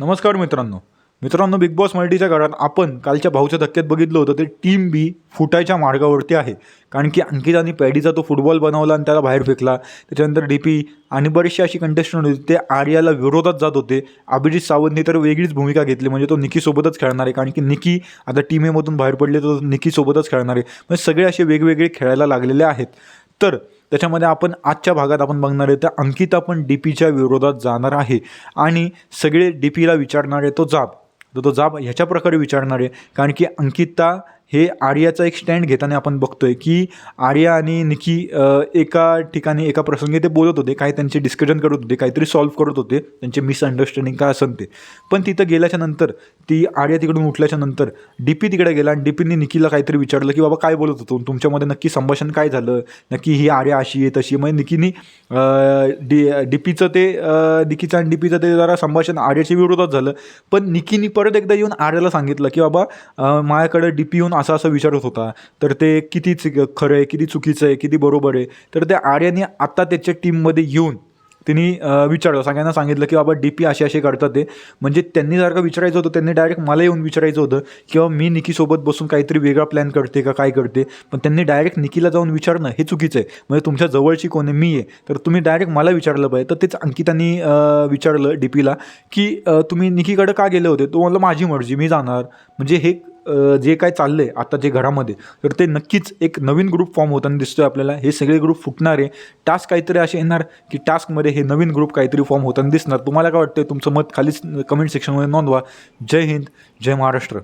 नमस्कार मित्रांनो. मित्रांनो बिग बॉस मल्टीच्या घरात आपण कालच्या भाऊच्या धक्क्यात बघितलं होतं ते टीम बी फुटायच्या मार्गावरती आहे. कारण की अंकित आणि पॅडीचा तो फुटबॉल बनवला आणि त्याला बाहेर फेकला. त्याच्यानंतर डी पी आणि बरेचसे अशी कंटेस्टंट होते ते आर्याला विरोधात जात होते. अभिजित सावंतने तर वेगळीच भूमिका घेतली म्हणजे तो निकीसोबतच खेळणार आहे. कारण की निकी आता टीम एमधून बाहेर पडले तर निकीसोबतच खेळणार आहे. म्हणजे सगळे असे वेगवेगळे खेळायला लागलेले आहेत. तर त्याच्यामध्ये आपण आजच्या भागात आपण बघणार आहे तर अंकिता पण डी पीच्या विरोधात जाणार आहे. आणि सगळे डी पीला विचारणार आहे तो जाब. तर तो जाब ह्याच्या प्रकारे विचारणार आहे कारण की अंकिता हे आर्याचा एक स्टँड घेताना आपण बघतोय की आर्या आणि निकी एका ठिकाणी एका प्रसंगी ते बोलत होते. काही त्यांचे डिस्कशन करत होते काहीतरी सॉल्व्ह करत होते. त्यांचे मिसअंडरस्टँडिंग काय असं ते पण तिथं गेल्याच्यानंतर ती आर्या तिकडून उठल्याच्या नंतर डी पी तिकडे गेला आणि डी पीने निकीला काहीतरी विचारलं की बाबा काय बोलत होतो? तुमच्यामध्ये नक्की संभाषण काय झालं? नक्की ही आर्या अशी आहे तशी म्हणजे निकीनी डी डी पीचं ते निकीचं आणि डी पीचं ते जरा संभाषण आर्याच्या विरोधात झालं. पण निकीनी परत एकदा येऊन आर्याला सांगितलं की बाबा माझ्याकडं माझ्याकडे डी पी येऊन असं असं विचारत होता तर ते किती चुक- खरं आहे किती चुकीचं आहे किती बरोबर आहे. तर त्या आर्याने आत्ता त्याच्या टीममध्ये येऊन त्यांनी विचारलं. सगळ्यांना सांगितलं की बाबा डी पी असे असे करतात ते. म्हणजे त्यांनी जर का विचारायचं होतं. त्यांनी डायरेक्ट मला येऊन विचारायचं होतं किंवा मी निकीसोबत बसून काहीतरी वेगळा प्लॅन करते का काय करते? पण त्यांनी डायरेक्ट निकीला जाऊन विचारणं हे चुकीचं आहे. म्हणजे तुमच्या जवळची कोण आहे? मी आहे. तर तुम्ही डायरेक्ट मला विचारलं पाहिजे. तर तेच अंकितांनी विचारलं डी पीला की तुम्ही निकीकडे का गेले होते? तो म्हणलं माझी मर्जी. मी जाणार. म्हणजे हे जे काय चाललं आहे आता जे घरामध्ये तर ते नक्कीच एक नवीन ग्रुप फॉर्म होताना दिसतोय आपल्याला. हे सगळे ग्रुप फुटणार आहे टास्क काहीतरी असे येणार की टास्कमध्ये हे नवीन ग्रुप काहीतरी फॉर्म होताना दिसणार. तुम्हाला काय वाटतं तुमचं मत खालीच कमेंट सेक्शनमध्ये नोंदवा. जय हिंद जय महाराष्ट्र.